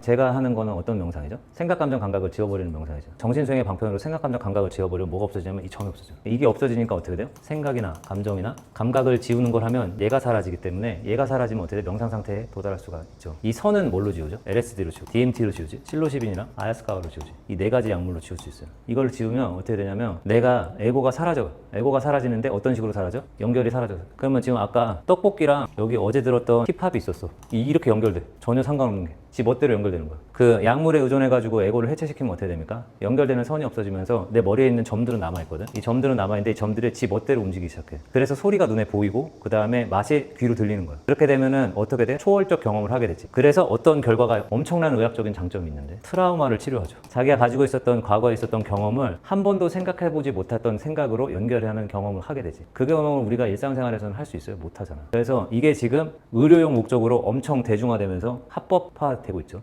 제가 하는 거는 어떤 명상이죠? 생각, 감정, 감각을 지워버리는 명상이죠. 정신수행의 방편으로 생각, 감정, 감각을 지워버리면 뭐가 없어지냐면 이 점이 없어져요. 이게 없어지니까 어떻게 돼요? 생각이나 감정이나 감각을 지우는 걸 하면 얘가 사라지기 때문에 얘가 사라지면 어떻게 돼? 명상 상태에 도달할 수가 있죠. 이 선은 뭘로 지우죠? LSD로 지우고 DMT로 지우지 실로시빈이랑 아야스카와로 지우지 이 네 가지 약물로 지울 수 있어요. 이걸 지우면 어떻게 되냐면 내가 에고가 사라져. 에고가 사라지는데 어떤 식으로 사라져? 연결이 사라져. 그러면 지금 아까 떡볶이랑 여기 어제 들었던 힙합이 있었어. 이- 이렇게 연결돼. 전혀 상관없는 게. 지 멋대로 연결되는 거야. 그 약물에 의존해가지고 에고를 해체시키면 어떻게 됩니까? 연결되는 선이 없어지면서 내 머리에 있는 점들은 남아있거든. 이 점들은 남아있는데 이 점들이 지 멋대로 움직이기 시작해. 그래서 소리가 눈에 보이고 그 다음에 맛이 귀로 들리는 거야. 그렇게 되면은 어떻게 돼? 초월적 경험을 하게 되지. 그래서 어떤 결과가 엄청난 의학적인 장점이 있는데 트라우마를 치료하죠. 자기가 가지고 있었던 과거에 있었던 경험을 한 번도 생각해보지 못했던 생각으로 연결하는 경험을 하게 되지. 그 경험을 우리가 일상생활에서는 할 수 있어요? 못하잖아. 그래서 이게 지금 의료용 목적으로 엄청 대중화되면서 합법화되고 있죠.